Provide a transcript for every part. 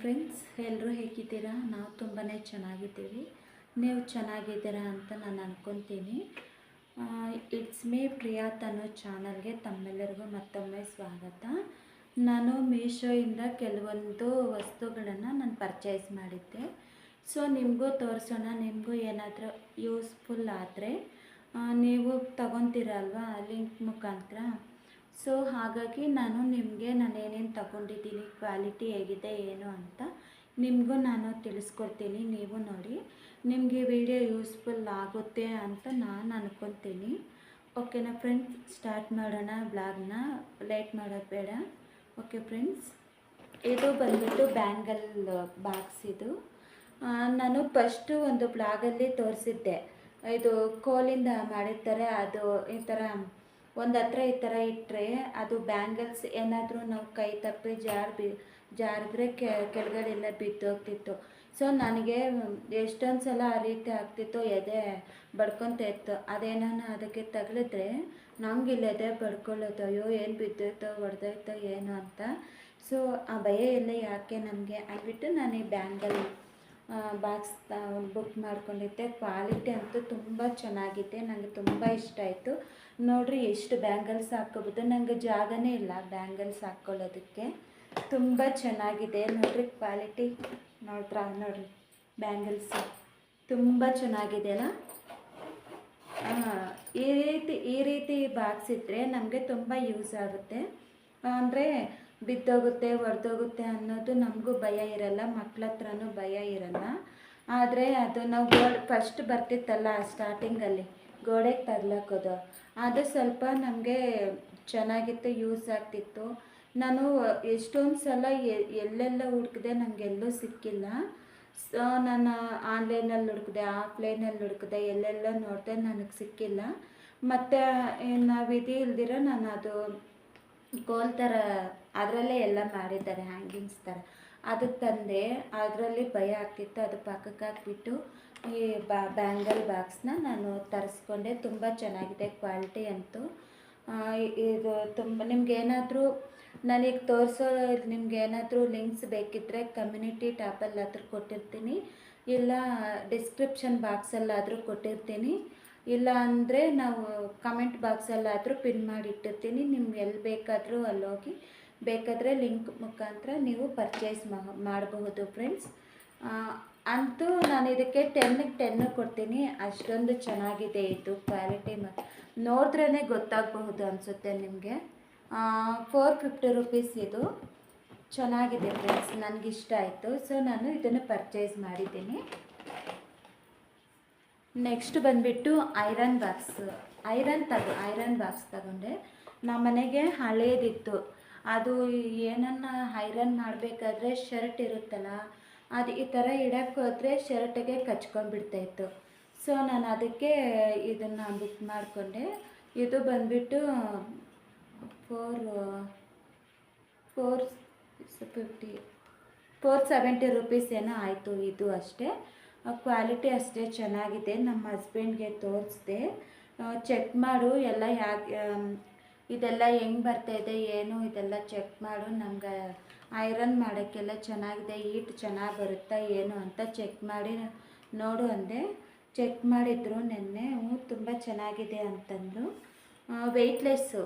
Friends ಎಲ್ಲರೂ ಹೇಗಿದ್ದೀರಾ? ನಾವು ತುಂಬಾ ಚೆನ್ನಾಗಿದ್ದೀವಿ. ನೀವು ಚೆನ್ನಾಗಿದ್ದೀರಾ ಅಂತ ನಾನು ಅಂದ್ಕೊತೀನಿ ಇಟ್ಸ್ ಮೇ ಪ್ರಿಯಾ ತನ್ನೋ ಚಾನಲ್ಗೆ ತಮ್ಮೆಲ್ಲರಿಗೂ ಮತ್ತೊಮ್ಮೆ ಸ್ವಾಗತ. ನಾನು ಮೀಶೋಯಿಂದ ಕೆಲವೊಂದು ವಸ್ತುಗಳನ್ನು ನಾನು ಪರ್ಚೇಸ್ ಮಾಡಿದ್ದೆ. ಸೊ ನಿಮಗೂ ತೋರಿಸೋಣ, ನಿಮಗೂ ಏನಾದರೂ ಯೂಸ್ಫುಲ್ ಆದರೆ ನೀವು ತಗೊತೀರಲ್ವಾ ಲಿಂಕ್ ಮುಖಾಂತರ? ಸೊ ಹಾಗಾಗಿ ನಾನು ನಿಮಗೆ ನಾನು ಏನೇನು ತಗೊಂಡಿದ್ದೀನಿ, ಕ್ವಾಲಿಟಿ ಹೇಗಿದೆ, ಏನು ಅಂತ ನಿಮಗೂ ನಾನು ತಿಳಿಸ್ಕೊಡ್ತೀನಿ, ನೀವು ನೋಡಿ. ನಿಮಗೆ ವಿಡಿಯೋ ಯೂಸ್ಫುಲ್ ಆಗುತ್ತೆ ಅಂತ ನಾನು ಅನ್ಕೊತೀನಿ. ಓಕೆನಾ ಫ್ರೆಂಡ್ಸ್ ಸ್ಟಾರ್ಟ್ ಮಾಡೋಣ ಬ್ಲಾಗ್ನ ಲೇಟ್ ಮಾಡೋದು ಬೇಡ. ಓಕೆ ಫ್ರೆಂಡ್ಸ್ ಇದು ಬಂದ್ಬಿಟ್ಟು ಬ್ಯಾಂಗಲ್ ಬಾಕ್ಸ್ ಇದು. ನಾನು ಫಸ್ಟು ಒಂದು ಬ್ಲಾಗಲ್ಲಿ ತೋರಿಸಿದ್ದೆ. ಇದು ಕೋಲಿಂದ ಮಾಡಿರ್ತಾರೆ, ಅದು ಈ ಥರ ಒಂದು ಹತ್ರ ಈ ಥರ ಇಟ್ಟರೆ ಅದು ಬ್ಯಾಂಗಲ್ಸ್ ಏನಾದರೂ ನಾವು ಕೈ ತಪ್ಪಿ ಜಾರ್ ಬಿ, ಜಾರಿದ್ರೆ ಕೆಳಗಡೆಲ್ಲ ಬಿದ್ದೋಗ್ತಿತ್ತು. ಸೊ ನನಗೆ ಎಷ್ಟೊಂದು ಸಲ ಆ ರೀತಿ ಆಗ್ತಿತ್ತು ಎದೆ ಬಡ್ಕೊತ ಇತ್ತು. ಅದೇನಾನ ಅದಕ್ಕೆ ತಗಲಿದ್ರೆ ನಮ್ಗಿಲ್ಲ ಎದೆ ಬಡ್ಕೊಳ್ಳೋದು ಅಯ್ಯೋ ಏನು ಬಿದ್ದೋಯ್ತೋ ಹೊಡೆದೋಯ್ತೋ ಏನು ಅಂತ. ಸೊ ಆ ಭಯ ಎಲ್ಲ ಯಾಕೆ ನಮಗೆ ಅಂದ್ಬಿಟ್ಟು ನಾನು ಈ ಬ್ಯಾಂಗಲ್ ಬಾಕ್ಸ್ ಬುಕ್ ಮಾಡ್ಕೊಂಡಿದ್ದೆ. ಕ್ವಾಲಿಟಿ ಅಂತೂ ತುಂಬ ಚೆನ್ನಾಗಿದೆ ನನಗೆ ತುಂಬ ಇಷ್ಟ ಆಯಿತು. ನೋಡ್ರಿ, ಎಷ್ಟು ಬ್ಯಾಂಗಲ್ಸ್ ಹಾಕೋಬೋದು ನನಗೆ ಜಾಗನೇ ಇಲ್ಲ ಬ್ಯಾಂಗಲ್ಸ್ ಹಾಕ್ಕೊಳ್ಳೋದಕ್ಕೆ. ತುಂಬ ಚೆನ್ನಾಗಿದೆ ನೋಡ್ರಿ, ಕ್ವಾಲಿಟಿ. ನೋಡ್ರ ನೋಡ್ರಿ, ಬ್ಯಾಂಗಲ್ಸ್. ತುಂಬ ಚೆನ್ನಾಗಿದೆ ಅಲ್ಲ ಈ ರೀತಿ ಈ ರೀತಿ ಬಾಕ್ಸ್ ಇದ್ದರೆ ನಮಗೆ ತುಂಬ ಯೂಸ್ ಆಗುತ್ತೆ. ಅಂದರೆ ಬಿದ್ದೋಗುತ್ತೆ ಒಡೆದೋಗುತ್ತೆ ಅನ್ನೋದು ನಮಗೂ ಭಯ ಇರಲ್ಲ, ಮಕ್ಳ ಹತ್ರನೂ ಭಯ ಇರಲ್ಲ. ಆದರೆ ಅದು ನಾವು ಫಸ್ಟ್ ಬರ್ತಿತ್ತಲ್ಲ ಸ್ಟಾರ್ಟಿಂಗಲ್ಲಿ ಗೋಡೆಗೆ ತಗ್ಲಾಕೋದು. ಅದು ಸ್ವಲ್ಪ ನಮಗೆ ಚೆನ್ನಾಗಿತ್ತು, ಯೂಸ್ ಆಗ್ತಿತ್ತು. ನಾನು ಎಷ್ಟೊಂದು ಸಲ ಎಲ್ಲೆಲ್ಲ ಹುಡುಕಿದೆ ನನಗೆಲ್ಲೂ ಸಿಕ್ಕಿಲ್ಲ. ಸೊ, ನಾನು ಆನ್ಲೈನಲ್ಲಿ ಹುಡುಕಿದೆ, ಆಫ್ಲೈನಲ್ಲಿ ಹುಡುಕಿದೆ, ಎಲ್ಲೆಲ್ಲ ನೋಡಿದೆ ನನಗೆ ಸಿಕ್ಕಿಲ್ಲ. ಮತ್ತು ನಾವು ಇದು ಇಲ್ದಿರ ನಾನು ಅದು ಕೋಲ್ ಥರ ಅದರಲ್ಲೇ ಎಲ್ಲ ಮಾಡಿದ್ದಾರೆ, ಹ್ಯಾಂಗಿಂಗ್ಸ್ ಥರ. ಅದಕ್ಕೆ ತಂದೆ, ಅದರಲ್ಲಿ ಭಯ ಆಗ್ತಿತ್ತು, ಅದು ಪಕ್ಕಕ್ಕೆ ಹಾಕ್ಬಿಟ್ಟು ಈ ಬಾ ಬ್ಯಾಂಗಲ್ ಬಾಕ್ಸ್ನ ನಾನು ತರಿಸ್ಕೊಂಡೆ. ತುಂಬ ಚೆನ್ನಾಗಿದೆ ಕ್ವಾಲಿಟಿ ಅಂತೂ. ಇದು ತುಂಬ, ನಿಮ್ಗೆ ಏನಾದರೂ ನನಗೆ ತೋರಿಸೋ, ನಿಮ್ಗೆ ಏನಾದರೂ ಲಿಂಕ್ಸ್ ಬೇಕಿದ್ದರೆ ಕಮ್ಯುನಿಟಿ ಟ್ಯಾಪಲ್ಲಿ ಆದರೂ ಕೊಟ್ಟಿರ್ತೀನಿ. ಇಲ್ಲ ಡಿಸ್ಕ್ರಿಪ್ಷನ್ ಬಾಕ್ಸಲ್ಲಾದರೂ ಕೊಟ್ಟಿರ್ತೀನಿ. ಇಲ್ಲ ಅಂದರೆ ನಾವು ಕಮೆಂಟ್ ಬಾಕ್ಸಲ್ಲಾದರೂ ಪಿನ್ ಮಾಡಿ ಇಟ್ಟಿರ್ತೀನಿ ನಿಮ್ಗೆ ಎಲ್ಲಿ ಬೇಕಾದರೂ ಅಲ್ಲಿ ಹೋಗಿ ಬೇಕಾದರೆ ಲಿಂಕ್ ಮುಖಾಂತರ ನೀವು ಪರ್ಚೇಸ್ ಮಾಡಬಹುದು ಫ್ರೆಂಡ್ಸ್ ಅಂತೂ ನಾನು ಇದಕ್ಕೆ ಟೆನ್ನಿಗೆ ಟೆನ್ನು ಕೊಡ್ತೀನಿ. ಅಷ್ಟೊಂದು ಚೆನ್ನಾಗಿದೆ ಇದು ಕ್ವಾಲಿಟಿ ಮ ನೋಡಿದ್ರೇ ಗೊತ್ತಾಗಬಹುದು ಅನಿಸುತ್ತೆ ನಿಮಗೆ. ಫೋರ್ ಫಿಫ್ಟಿ ರುಪೀಸ್ ಇದು. ಚೆನ್ನಾಗಿದೆ ಫ್ರೆಂಡ್ಸ್ ನನಗಿಷ್ಟ ಆಯಿತು. ಸೊ ನಾನು ಇದನ್ನು ಪರ್ಚೇಸ್ ಮಾಡಿದ್ದೀನಿ. ನೆಕ್ಸ್ಟ್ ಬಂದುಬಿಟ್ಟು ಐರನ್ ಬಾಕ್ಸ್ ಐರನ್ ತಗೋ ಐರನ್ ಬಾಕ್ಸ್ ತಗೊಂಡೆ. ನಮ್ಮ ಮನೆಗೆ ಹಳೇದಿತ್ತು. ಅದು ಏನನ್ನ ಐರನ್ ಮಾಡಬೇಕಾದ್ರೆ ಶರ್ಟ್ ಇರುತ್ತಲ್ಲ ಅದು ಈ ಥರ ಇಡೋಕ್ಕೆ ಹೋದರೆ ಶರ್ಟಿಗೆ ಕಚ್ಕೊಂಡ್ಬಿಡ್ತಾಯಿತ್ತು. ಸೊ ನಾನು ಅದಕ್ಕೆ ಇದನ್ನು ಬುಕ್ ಮಾಡಿಕೊಂಡೆ. ಇದು ಬಂದುಬಿಟ್ಟು four four fifty, four seventy rupees ಏನೋ ಆಯಿತು ಇದು ಅಷ್ಟೇ. ಕ್ವಾಲಿಟಿ ಅಷ್ಟೇ ಚೆನ್ನಾಗಿದೆ. ನಮ್ಮ ಹಸ್ಬೆಂಡ್ಗೆ ತೋರಿಸ್ದೆ. ಚೆಕ್ ಮಾಡು, ಎಲ್ಲ ಯಾಕೆ ಇದೆಲ್ಲ ಹೆಂಗೆ ಬರ್ತಾಯಿದೆ ಏನು ಇದೆಲ್ಲ ಚೆಕ್ ಮಾಡು. ನಮ್ಗೆ ಐರನ್ ಮಾಡೋಕ್ಕೆಲ್ಲ ಚೆನ್ನಾಗಿದೆ ಈಟ್ ಚೆನ್ನಾಗಿ ಬರುತ್ತಾ ಏನು ಅಂತ ಚೆಕ್ ಮಾಡಿ ನೋಡು ಅಂದೆ. ಚೆಕ್ ಮಾಡಿದ್ರು ನೆನ್ನೆ, ಹ್ಞೂ ತುಂಬ ಚೆನ್ನಾಗಿದೆ ಅಂತಂದರು ವೆಯ್ಟ್ಲೆಸ್ಸು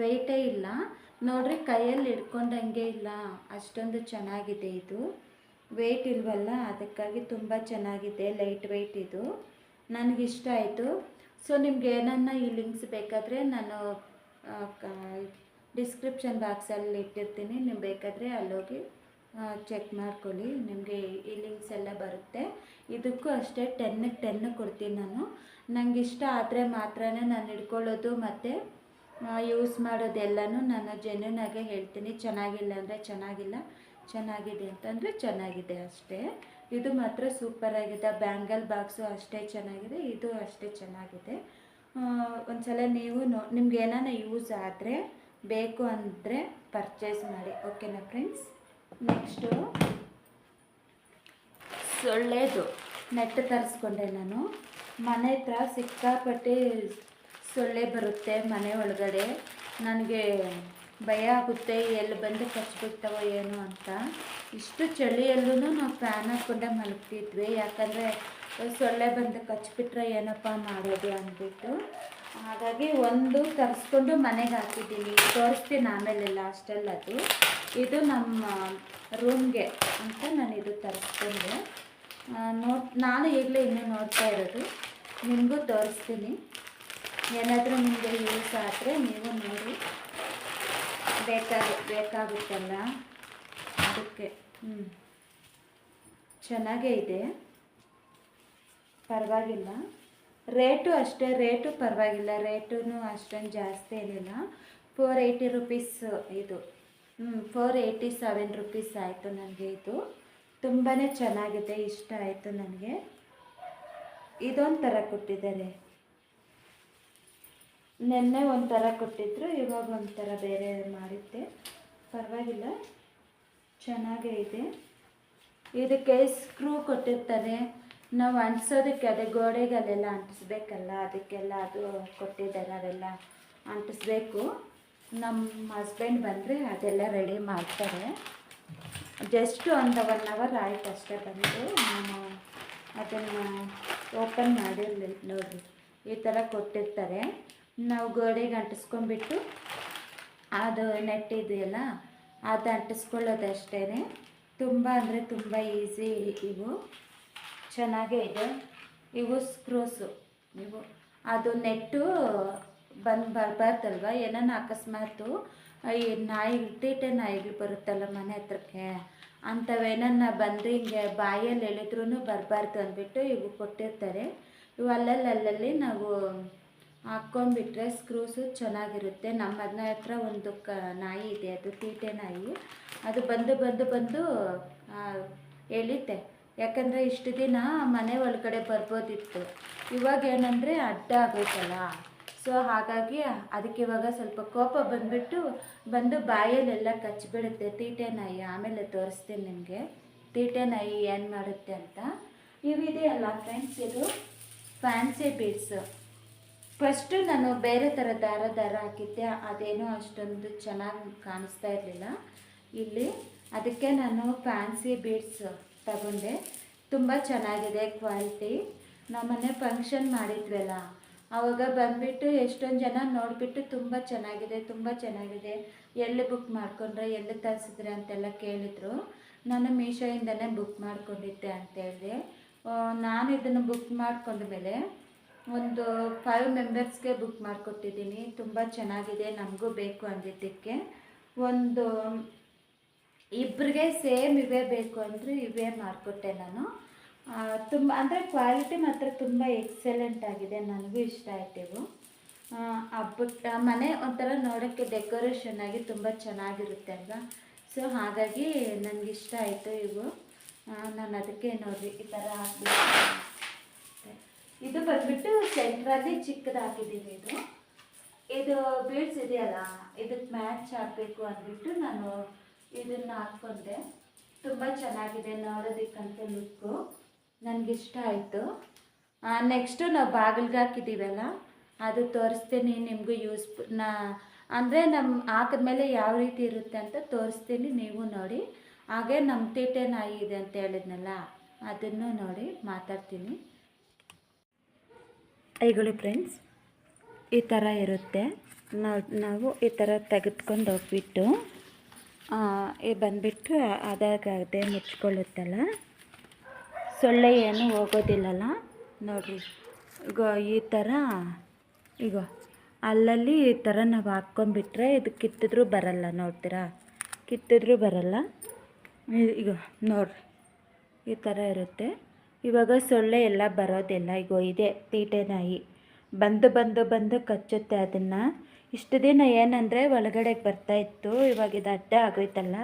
ವೆಯ್ಟೇ ಇಲ್ಲ. ನೋಡ್ರಿ ಕೈಯಲ್ಲಿ ಹಿಡ್ಕೊಂಡಂಗೆ ಇಲ್ಲ, ಅಷ್ಟೊಂದು ಚೆನ್ನಾಗಿದೆ ಇದು. ವೆಯ್ಟ್ ಇಲ್ವಲ್ಲ, ಅದಕ್ಕಾಗಿ ತುಂಬ ಚೆನ್ನಾಗಿದೆ ಲೈಟ್ ವೆಯ್ಟ್ ಇದು. ನನಗಿಷ್ಟ ಆಯಿತು. ಸೊ ನಿಮ್ಗೆ ಏನನ್ನ ಈ ಲಿಂಕ್ಸ್ ಬೇಕಾದರೆ ನಾನು ಡಿಸ್ಕ್ರಿಪ್ಷನ್ ಬಾಕ್ಸಲ್ಲಿ ಇಟ್ಟಿರ್ತೀನಿ. ನೀವು ಬೇಕಾದರೆ ಅಲ್ಲೋಗಿ ಚೆಕ್ ಮಾಡ್ಕೊಳ್ಳಿ. ನಿಮಗೆ ಈ ಲಿಂಕ್ಸ್ ಎಲ್ಲ ಬರುತ್ತೆ. ಇದಕ್ಕೂ ಅಷ್ಟೇ ಟೆನ್ನಿಗೆ ಟೆನ್ ಕೊಡ್ತೀನಿ ನಾನು. ನನಗೆ ಇಷ್ಟ ಆದರೆ ಮಾತ್ರನೇ ನಾನು ಇಟ್ಕೊಳ್ಳೋದು ಮತ್ತು ಯೂಸ್ ಮಾಡೋದೆಲ್ಲನೂ ನಾನು ಜೆನ್ಯೂನ್ ಹೇಳ್ತೀನಿ. ಚೆನ್ನಾಗಿಲ್ಲ ಅಂದರೆ ಚೆನ್ನಾಗಿಲ್ಲ, ಚೆನ್ನಾಗಿದೆ ಅಂತಂದರೆ ಚೆನ್ನಾಗಿದೆ ಅಷ್ಟೇ. ಇದು ಮಾತ್ರ ಸೂಪರಾಗಿದೆ ಬ್ಯಾಂಗಲ್ ಬಾಕ್ಸು ಅಷ್ಟೇ ಚೆನ್ನಾಗಿದೆ. ಇದು ಅಷ್ಟೇ ಚೆನ್ನಾಗಿದೆ. ಒಂದು ಸಲ ನೀವು ನೋ, ನಿಮ್ಗೆ ಏನಾನ ಯೂಸ್ ಆದರೆ ಬೇಕು ಅಂದರೆ ಪರ್ಚೇಸ್ ಮಾಡಿ. ಓಕೆನಾ ಫ್ರೆಂಡ್ಸ್ ನೆಕ್ಸ್ಟು ಸೊಳ್ಳೆದು. ನೆಟ್ ತರಿಸ್ಕೊಂಡೆ ನಾನು. ಮನೆ ಹತ್ರ ಸಿಕ್ಕಾಪಟ್ಟೆ ಸೊಳ್ಳೆ ಬರುತ್ತೆ ಮನೆ ಒಳಗಡೆ. ನನಗೆ ಭಯ ಆಗುತ್ತೆ ಎಲ್ಲಿ ಬಂದು ಕಚ್ಬಿಡ್ತಾವೋ ಏನು ಅಂತ. ಇಷ್ಟು ಚಳಿಯಲ್ಲೂ ನಾವು ಫ್ಯಾನ್ ಹಾಕ್ಕೊಂಡೆ ಮಲಗ್ತಿದ್ವಿ. ಯಾಕಂದರೆ ಸೊಳ್ಳೆ ಬಂದು ಕಚ್ಬಿಟ್ರೆ ಏನಪ್ಪ ಮಾಡೋದು ಅಂದ್ಬಿಟ್ಟು. ಹಾಗಾಗಿ ಒಂದು ತರಿಸ್ಕೊಂಡು ಮನೆಗೆ ಹಾಕಿದ್ದೀನಿ. ತೋರಿಸ್ತೀನಿ ಆಮೇಲೆ ಅಷ್ಟೆಲ್ಲ ಅದು. ಇದು ನಮ್ಮ ರೂಮ್ಗೆ ಅಂತ ನಾನು ಇದು ತರಿಸ್ಕೊಂಡೆ ನೋಡ್, ನಾನು ಈಗಲೇ ಇನ್ನೂ ನೋಡ್ತಾ ಇರೋದು. ನಿಮಗೂ ತೋರಿಸ್ತೀನಿ. ಏನಾದರೂ ನಿಮಗೆ ಯೂಸ್ ಆದರೆ ನೀವು ನೋಡಿ. ಬೇಕಾಗ ಬೇಕಾಗುತ್ತಲ್ಲ? ಅದಕ್ಕೆ ಹ್ಞೂ ಚೆನ್ನಾಗೇ ಇದೆ. ಪರವಾಗಿಲ್ಲ. ರೇಟು ಅಷ್ಟೇ, ರೇಟು ಪರವಾಗಿಲ್ಲ ರೇಟೂ ಅಷ್ಟೊಂದು ಜಾಸ್ತಿ ಇರಲಿಲ್ಲ ಫೋರ್ ಏಯ್ಟಿ ರುಪೀಸ್ ಇದು. ಫೋರ್ ಏಯ್ಟಿ ಸೆವೆನ್ ರುಪೀಸ್ ಆಯಿತು ನನಗೆ ಇದು. ತುಂಬಾ ಚೆನ್ನಾಗಿದೆ, ಇಷ್ಟ ಆಯಿತು ನನಗೆ. ಇದೊಂಥರ ಕೊಟ್ಟಿದ್ದಾರೆ. ನೆನ್ನೆ ಒಂಥರ ಕೊಟ್ಟಿದ್ರು, ಇವಾಗ ಒಂಥರ ಬೇರೆ ಮಾಡಿದ್ದೆ ಪರವಾಗಿಲ್ಲ, ಚೆನ್ನಾಗೇ ಇದೆ. ಇದಕ್ಕೆ ಸ್ಕ್ರೂ ಕೊಟ್ಟಿರ್ತಾರೆ ನಾವು ಅಂಟಿಸೋದಕ್ಕೆ ಅದೇ ಗೋಡೆಗಲ್ಲೆಲ್ಲ ಅಂಟಿಸ್ಬೇಕಲ್ಲ, ಅದಕ್ಕೆಲ್ಲ ಅದು ಕೊಟ್ಟಿದ್ದಾರೆ, ಅದೆಲ್ಲ ಅಂಟಿಸ್ಬೇಕು. ನಮ್ಮ ಹಸ್ಬೆಂಡ್ ಬಂದರೆ ಅದೆಲ್ಲ ರೆಡಿ ಮಾಡ್ತಾರೆ. ಜಸ್ಟ್ ಒಂದು ಒನ್ ಅವರ್ ಆಯಿತು ಅಷ್ಟೇ ಬಂದು ನಾನು ಅದನ್ನು ಓಪನ್ ಮಾಡಿ ನೋಡಿರಿ. ಈ ಥರ ಕೊಟ್ಟಿರ್ತಾರೆ. ನಾವು ಗೋಡೆಗೆ ಅಂಟಿಸ್ಕೊಂಡ್ಬಿಟ್ಟು, ಅದು ನೆಟ್ ಇದೆಯಲ್ಲ ಅದು ಅಂಟಿಸ್ಕೊಳ್ಳೋದಷ್ಟೇ ತುಂಬ ಅಂದರೆ ತುಂಬ ಈಸಿ ಇವು. ಚೆನ್ನಾಗೇ ಇದೆ. ಇವು ಸ್ಕ್ರೂಸು ಇವು ಅದು ನೆಟ್ಟು ಬಂದು ಬರಬಾರ್ದಲ್ವ ಏನಾನ ಅಕಸ್ಮಾತು ಈ ನಾಯಿ, ತೀಟೆ ನಾಯಿಗಳು ಬರುತ್ತಲ್ಲ ಮನೆ ಹತ್ರಕ್ಕೆ? ಅಂಥವೇನನ್ನ ಬಂದು ಹಿಂಗೆ ಬಾಯಲ್ಲಿ ಎಳೆದ್ರೂ ಬರಬಾರ್ದು ಅಂದ್ಬಿಟ್ಟು ಇವು ಕೊಟ್ಟಿರ್ತಾರೆ. ಇವು ಅಲ್ಲಲ್ಲಿ ಅಲ್ಲಲ್ಲಿ ನಾವು ಹಾಕ್ಕೊಂಡ್ಬಿಟ್ರೆ ಸ್ಕ್ರೂಸು ಚೆನ್ನಾಗಿರುತ್ತೆ. ನಮ್ಮ ಮನೆ ಹತ್ರ ಒಂದು ಕ, ನಾಯಿ ಇದೆ. ಅದು ತೀಟೆ ನಾಯಿ. ಅದು ಬಂದು ಬಂದು ಬಂದು ಎಳಿತೆ. ಯಾಕಂದರೆ ಇಷ್ಟು ದಿನ ಮನೆ ಒಳಗಡೆ ಬರ್ಬೋದಿತ್ತು. ಇವಾಗ ಏನಂದರೆ ಅಡ್ಡ ಆಗೋಯ್ತಲ್ಲ ಸೊ ಹಾಗಾಗಿ ಅದಕ್ಕೆ ಇವಾಗ ಸ್ವಲ್ಪ ಕೋಪ ಬಂದುಬಿಟ್ಟು ಬಂದು ಬಾಯಲ್ಲೆಲ್ಲ ಕಚ್ಚಿಬಿಡುತ್ತೆ ತೀಟೆ ನಾಯಿ ಆಮೇಲೆ ತೋರಿಸ್ತೀನಿ ನಿಮಗೆ. ತೀಟೆ ನಾಯಿ ಏನು ಮಾಡುತ್ತೆ ಅಂತ. ಇವಿದೆಯಲ್ಲ ಫ್ರೆಂಡ್ಸ್ ಇದು ಫ್ಯಾನ್ಸಿ ಬೀಡ್ಸು ಫಸ್ಟು ನಾನು ಬೇರೆ ಥರ ದಾರ ದಾರ ಹಾಕಿದ್ದೆ. ಅದೇನೋ ಅಷ್ಟೊಂದು ಚೆನ್ನಾಗಿ ಕಾಣಿಸ್ತಾ ಇರಲಿಲ್ಲ. ಇಲ್ಲಿ ಅದಕ್ಕೆ ನಾನು ಫ್ಯಾನ್ಸಿ ಬೀಡ್ಸ್ ತಗೊಂಡೆ. ತುಂಬ ಚೆನ್ನಾಗಿದೆ ಕ್ವಾಲಿಟಿ. ನಮ್ಮನೆ ಫಂಕ್ಷನ್ ಮಾಡಿದ್ವಲ್ಲ ಆವಾಗ ಬಂದುಬಿಟ್ಟು ಎಷ್ಟೊಂದು ಜನ ನೋಡಿಬಿಟ್ಟು ತುಂಬ ಚೆನ್ನಾಗಿದೆ ತುಂಬ ಚೆನ್ನಾಗಿದೆ. ಎಲ್ಲಿ ಬುಕ್ ಮಾಡಿಕೊಂಡ್ರೆ, ಎಲ್ಲಿ ತರಿಸಿದ್ರೆ ಅಂತೆಲ್ಲ ಕೇಳಿದರು. ನಾನು ಮೀಶೋಯಿಂದನೇ ಬುಕ್ ಮಾಡ್ಕೊಂಡಿದ್ದೆ ಅಂತೇಳಿದೆ. ನಾನು ಇದನ್ನು ಬುಕ್ ಮಾಡ್ಕೊಂಡ ಮೇಲೆ ಒಂದು ಫೈವ್ ಮೆಂಬರ್ಸ್ಗೆ ಬುಕ್ ಮಾಡಿಕೊಟ್ಟಿದ್ದೀನಿ. ತುಂಬ ಚೆನ್ನಾಗಿದೆ, ನಮಗೂ ಬೇಕು ಅಂದಿದ್ದಕ್ಕೆ. ಒಂದು ಇಬ್ಬರಿಗೆ ಸೇಮ್ ಇವೇ ಬೇಕು ಅಂದರೆ ಇವೇ ಮಾಡಿಕೊಟ್ಟೆ ನಾನು. ತುಂಬ ಅಂದರೆ ಕ್ವಾಲಿಟಿ ಮಾತ್ರ ತುಂಬ ಎಕ್ಸಲೆಂಟ್ ಆಗಿದೆ ನನಗೂ ಇಷ್ಟ ಆಯ್ತು ಇವು ಆ, ಹಬ್ಬಕ್ಕೆ ಮನೆ ಒಂಥರ ನೋಡೋಕ್ಕೆ ಡೆಕೋರೇಷನ್ ಆಗಿ ತುಂಬ ಚೆನ್ನಾಗಿರುತ್ತೆ ಅಲ್ವಾ? ಸೊ ಹಾಗಾಗಿ ನನಗೆ ಇಷ್ಟ ಆಯಿತು ಇವು. ನಾನು ಅದಕ್ಕೆ ನೋಡಿರಿ ಈ ಥರ ಇದು ಬಂದ್ಬಿಟ್ಟು ಸೆಂಟ್ರಲ್ಲಿ ಚಿಕ್ಕದಾಗಿದ್ದೀವಿ ಇದು. ಇದು ಬೀಡ್ಸ್ ಇದೆಯಲ್ಲ ಇದಕ್ಕೆ ಮ್ಯಾಚ್ ಆಗಬೇಕು ಅಂದ್ಬಿಟ್ಟು ನಾನು ಇದನ್ನು ಹಾಕ್ಕೊಂಡೆ ತುಂಬ ಚೆನ್ನಾಗಿದೆ ನೋಡೋದಕ್ಕಂತ ಲುಕ್ಕು ನನಗಿಷ್ಟ ಆಯಿತು. ನೆಕ್ಸ್ಟು ನಾವು ಬಾಗಿಲ್ಗೆ ಹಾಕಿದ್ದೀವಲ್ಲ ಅದು ತೋರಿಸ್ತೀನಿ ನಿಮಗೂ ಯೂಸ್ ನಾ, ಅಂದರೆ ನಮ್ಮ ಹಾಕಿದ್ಮೇಲೆ ಯಾವ ರೀತಿ ಇರುತ್ತೆ ಅಂತ ತೋರಿಸ್ತೀನಿ ನೀವು ನೋಡಿ. ಹಾಗೆ ನಮ್ಮ ತೀಟೆ ನಾಯಿ ಇದೆ ಅಂತ ಹೇಳಿದ್ನಲ್ಲ, ಅದನ್ನು ನೋಡಿ ಮಾತಾಡ್ತೀನಿ. ಐಗಳು ಫ್ರೆಂಡ್ಸ್ ಈ ಥರ ಇರುತ್ತೆ. ನಾವು ನಾವು ಈ ಥರ ತೆಗೆದ್ಕೊಂಡು ಹೋಗ್ಬಿಟ್ಟು ಬಂದುಬಿಟ್ಟು ಅದಾಗದೆ ಮುಚ್ಕೊಳ್ಳುತ್ತಲ್ಲ? ಸೊಳ್ಳೆ ಏನು ಹೋಗೋದಿಲ್ಲಲ್ಲ? ನೋಡಿರಿ, ಈಗ ಈ ಥರ, ಈಗ ಅಲ್ಲಲ್ಲಿ ಈ ಥರ ನಾವು ಹಾಕ್ಕೊಂಬಿಟ್ರೆ ಇದು ಕಿತ್ತಿದ್ರೂ ಬರಲ್ಲ, ನೋಡ್ತೀರಾ? ಕಿತ್ತಿದ್ರೂ ಬರಲ್ಲ. ಈಗ ನೋಡ್ರಿ, ಈ ಥರ ಇರುತ್ತೆ. ಇವಾಗ ಸೊಳ್ಳೆ ಎಲ್ಲ ಬರೋದಿಲ್ಲ, ಈಗ ಇದೆ ತೀಟೆ ನಾಯಿ. ಬಂದು ಬಂದು ಬಂದು ಕಚ್ಚುತ್ತೆ ಅದನ್ನು. ಇಷ್ಟು ದಿನ ಏನಂದರೆ ಒಳಗಡೆಗೆ ಬರ್ತಾಯಿತ್ತು ಇವಾಗ ಇದು ಅಡ್ಡ ಆಗೋಯ್ತಲ್ಲ.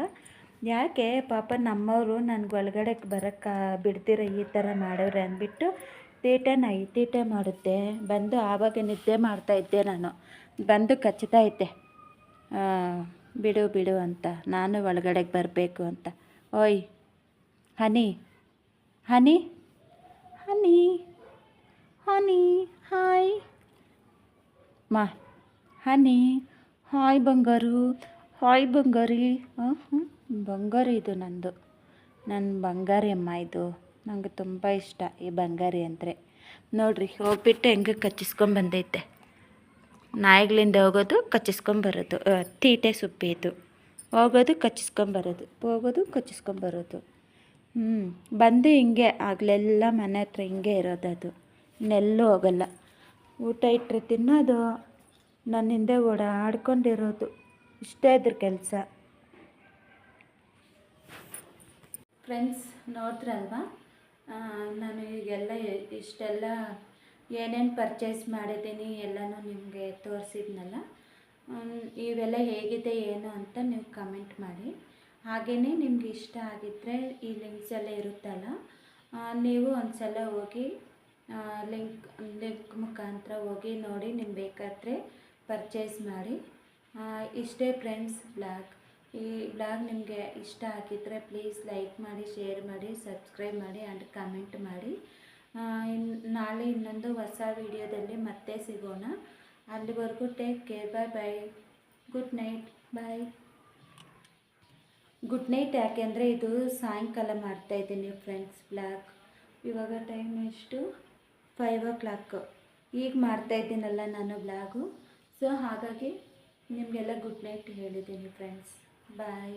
ಯಾಕೆ? ಪಾಪ ನಮ್ಮವರು ನನಗೆ ಒಳಗಡೆ ಬರೋಕ್ಕೆ ಬಿಡ್ತೀರ ಈ ಥರ ಮಾಡೋರು ಅಂದ್ಬಿಟ್ಟು ತೀಟೆ ಮಾಡುತ್ತೆ. ಬಂದು ಆವಾಗ ನಿದ್ದೆ ಮಾಡ್ತಾ ಇದ್ದೆ ನಾನು. ಬಂದು ಕಚ್ಚುತ್ತಾ ಇದ್ದೆ. ಆ, ಬಿಡು ಬಿಡು ಅಂತ. ನಾನು ಒಳಗಡೆಗೆ ಬರಬೇಕು ಅಂತ. ಓಯ್ ಹನಿ ಹನಿ ಹನಿ ಹನಿ. ಹಾಯ್ ಮಾ ಹನಿ ಹಾಯ್ ಬಂಗಾರು ಹಾಯ್ ಬಂಗಾರಿ ಬಂಗಾರಿ ಇದು ನಂದು. ನನ್ನ ಬಂಗಾರಿ ಅಮ್ಮ ಇದು. ನನಗೆ ತುಂಬ ಇಷ್ಟ ಈ ಬಂಗಾರಿ ಅಂದರೆ. ನೋಡ್ರಿ, ಹೋಗ್ಬಿಟ್ಟು ಹೆಂಗೆ ಕಚ್ಚಿಸ್ಕೊಂಬಂದೈತೆ ನಾಯಿಗಳಿಂದ ಹೋಗೋದು ಕಚ್ಚಿಸ್ಕೊಂಬರೋದು ತೀಟೆ ಸುಪ್ಪಿ ಇದು. ಹೋಗೋದು ಕಚ್ಚಿಸ್ಕೊಂಬರೋದು ಹೋಗೋದು ಕಚ್ಚಿಸ್ಕೊಂಬರೋದು ಹ್ಞೂ ಬಂದು ಹಿಂಗೆ ಆಗಲೆಲ್ಲ ಮನೆ ಹತ್ರ ಹಿಂಗೆ ಇರೋದು ಅದು. ಇನ್ನೆಲ್ಲೂ ಹೋಗಲ್ಲ. ಊಟ ಇಟ್ಟರೆ ತಿನ್ನೋದು. ನನ್ನ ಹಿಂದೆ ಓಡಾಡ್ಕೊಂಡಿರೋದು ಇಷ್ಟೇ ಇದ್ರ ಕೆಲಸ. ಫ್ರೆಂಡ್ಸ್ ನೋಡಿದ್ರಲ್ವಾ ನಾನು ಈಗೆಲ್ಲ ಇಷ್ಟೆಲ್ಲ ಏನೇನು ಪರ್ಚೇಸ್ ಮಾಡಿದ್ದೀನಿ ಎಲ್ಲನೂ ನಿಮಗೆ ತೋರಿಸಿದ್ನಲ್ಲ. ಇವೆಲ್ಲ ಹೇಗಿದೆ, ಏನು ಅಂತ ನೀವು ಕಮೆಂಟ್ ಮಾಡಿ. ಹಾಗೆಯೇ ನಿಮ್ಗೆ ಇಷ್ಟ ಆಗಿದ್ದರೆ ಈ ಲಿಂಕ್ಸ್ ಎಲ್ಲ ಇರುತ್ತಲ್ಲ ನೀವು ಒಂದು ಸಲ ಹೋಗಿ ಲಿಂಕ್ ಲಿಂಕ್ ಮುಖಾಂತರ ಹೋಗಿ ನೋಡಿ, ನಿಮ್ಗೆ ಬೇಕಾದರೆ ಪರ್ಚೇಸ್ ಮಾಡಿ. ಇಷ್ಟೇ ಫ್ರೆಂಡ್ಸ್ ಬ್ಲಾಗ್ ಈ ಬ್ಲಾಗ್ ನಿಮಗೆ ಇಷ್ಟ ಆಗಿದ್ದರೆ ಪ್ಲೀಸ್ ಲೈಕ್ ಮಾಡಿ ಶೇರ್ ಮಾಡಿ ಸಬ್ಸ್ಕ್ರೈಬ್ ಮಾಡಿ ಆ್ಯಂಡ್ ಕಮೆಂಟ್ ಮಾಡಿ. ಇನ್ನು ನಾಳೆ ಇನ್ನೊಂದು ಹೊಸ ವಿಡಿಯೋದಲ್ಲಿ ಮತ್ತೆ ಸಿಗೋಣ. ಅಲ್ಲಿವರೆಗೂ take care bye bye good night bye good night ಯಾಕೆಂದರೆ ಇದು ಸಾಯಂಕಾಲ ಮಾಡ್ತಾಯಿದ್ದೀನಿ ಫ್ರೆಂಡ್ಸ್ ಬ್ಲಾಗ್ ಇವಾಗ ಟೈಮ್ ಎಷ್ಟು? ಫೈವ್ ಓ ಕ್ಲಾಕ್ ಈಗ ಮಾಡ್ತಾಯಿದ್ದೀನಲ್ಲ ನಾನು ಬ್ಲಾಗು ಸೊ ಹಾಗಾಗಿ ನಿಮಗೆಲ್ಲ ಗುಡ್ ನೈಟ್ ಹೇಳಿದ್ದೀನಿ ಫ್ರೆಂಡ್ಸ್ ಬಾಯ್